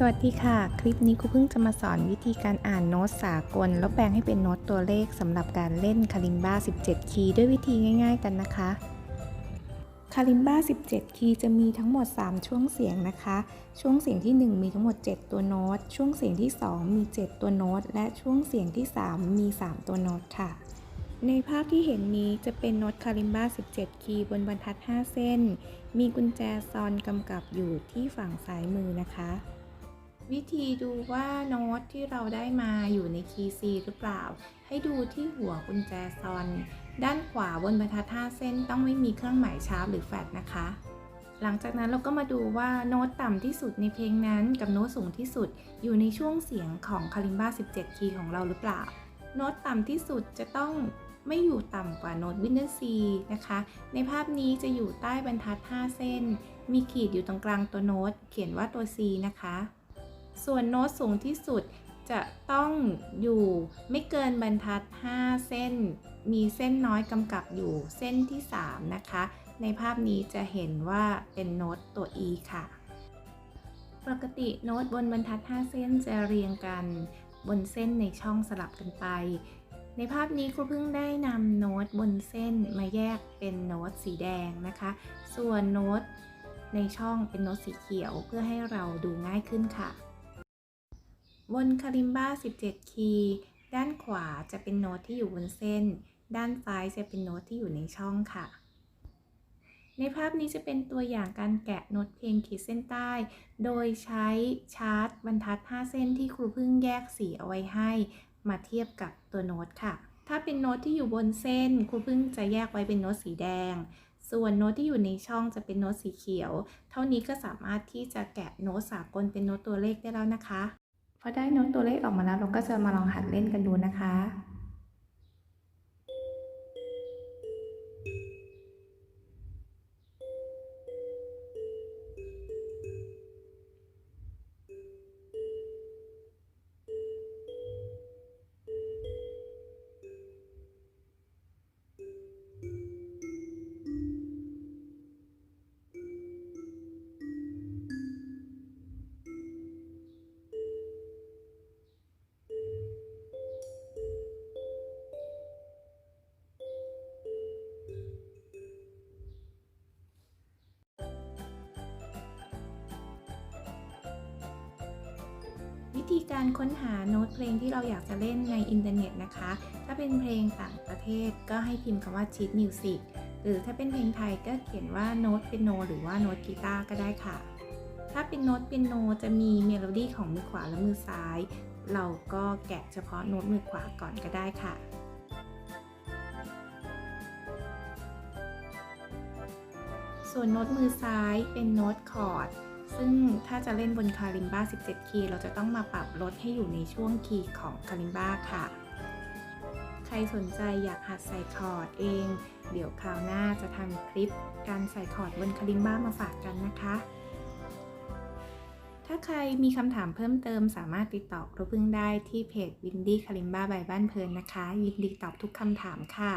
สวัสดีค่ะ คลิปนี้ครูเพิ่งจะมาสอนวิธีการอ่านโน้ตสากล แล้วแปลงให้เป็นโน้ตตัวเลขสำหรับการเล่นคาลิมบ้า 17 คีย์ด้วยวิธีง่าย ๆ กันนะคะ คาลิมบ้า 17 คีย์จะมีทั้งหมด 3 ช่วงเสียงนะคะ ช่วงเสียงที่ 1 มีทั้งหมด 7 ตัวโน้ต ช่วงเสียงที่ 2 มี 7 ตัวโน้ต และช่วงเสียงที่ 3 มี 3 ตัวโน้ตค่ะ ในภาพที่เห็นนี้จะเป็นโน้ตคาลิมบ้า 17 คีย์บนบรรทัด 5 เส้น มีกุญแจซอนกำกับอยู่ที่ฝั่งซ้ายมือนะคะ วิธีดูว่าโน้ตที่เราได้มาอยู่ในคีย์ C หรือเปล่า ให้ดูที่หัวกุญแจซอน ด้านขวาบนบรรทัด5เส้นต้องไม่มีเครื่องหมายชาร์ปหรือแฟลตนะคะ หลังจากนั้นเราก็มาดูว่าโน้ตต่ำที่สุดในเพลงนั้นกับโน้ตสูงที่สุดอยู่ในช่วงเสียงของคาลิมบ้า 17 คีย์ของเราหรือเปล่า โน้ตต่ำที่สุดจะต้องไม่อยู่ต่ำกว่าโน้ตวินเนอร์ C นะคะ ในภาพนี้จะอยู่ใต้บรรทัด 5 เส้น มีขีดอยู่ตรงกลางตัวโน้ต เขียนว่าตัว C นะคะ ส่วนโน้ตสูงที่สุดจะต้องอยู่ไม่เกินบรรทัด 5 เส้น มีเส้นน้อยกำกับอยู่เส้นที่ 3 นะคะ ในภาพนี้จะเห็นว่าเป็นโน้ตตัว E ค่ะ ปกติโน้ตบนบรรทัด 5 เส้นจะเรียงกันบนเส้นในช่องสลับกันไป ในภาพนี้ครูเพิ่งได้นำโน้ตบนเส้นมาแยกเป็นโน้ตสีแดงนะคะ ส่วนโน้ตในช่องเป็นโน้ตสีเขียวเพื่อให้เราดูง่ายขึ้นค่ะ บนคาลิมบ้า 17 คีย์ ด้านขวาจะเป็นโน้ตที่อยู่บนเส้น ด้านซ้ายจะเป็นโน้ตที่อยู่ในช่องค่ะ ในภาพนี้จะเป็นตัวอย่างการแกะโน้ตเพลงขีดเส้นใต้ โดยใช้ชาร์ตบรรทัด 5 เส้นที่ครูเพิ่งแยกสีเอาไว้ให้ มาเทียบกับตัวโน้ตค่ะ ถ้าเป็นโน้ตที่อยู่บนเส้น ครูเพิ่งจะแยกไว้เป็นโน้ตสีแดงส่วนโน้ตที่อยู่ในช่องจะเป็นโน้ตสีเขียว เท่านี้ก็สามารถที่จะแกะโน้ตสากลเป็นโน้ตตัวเลขได้แล้วนะคะ พอได้โน้ตตัวเลขออกมาแล้วเราก็จะมาลองหัดเล่นกันดูนะคะ วิธีการค้นหาโน้ตเพลงที่เราอยากจะเล่นในอินเทอร์เน็ตนะคะ ถ้าเป็นเพลงต่างประเทศก็ให้พิมพ์คำว่า cheat music หรือถ้าเป็นเพลงไทยก็เขียนว่าโน้ตเปียโนหรือว่าโน้ตกีตาร์ก็ได้ค่ะ ถ้าเป็นโน้ตเปียโนจะมีเมโลดี้ของมือขวาและมือซ้าย เราก็แกะเฉพาะโน้ตมือขวาก่อนก็ได้ค่ะส่วนโน้ตมือซ้ายเป็นโน้ตคอร์ด ซึ่งถ้าจะเล่นบนคาลิมบ้า 17 คีย์ เราจะต้องมาปรับลดให้อยู่ในช่วงคีย์ของคาลิมบ้าค่ะ ใครสนใจอยากหัดใส่คอร์ดเอง เดี๋ยวคราวหน้าจะทำคลิปการใส่คอร์ดบนคาลิมบ้ามาฝากกันนะคะ ถ้าใครมีคำถามเพิ่มเติมสามารถติดต่อครูพึ่งได้ที่เพจวินดี้คาลิมบ้าใบบ้านเพลินนะคะ ยินดีตอบทุกคำถามค่ะ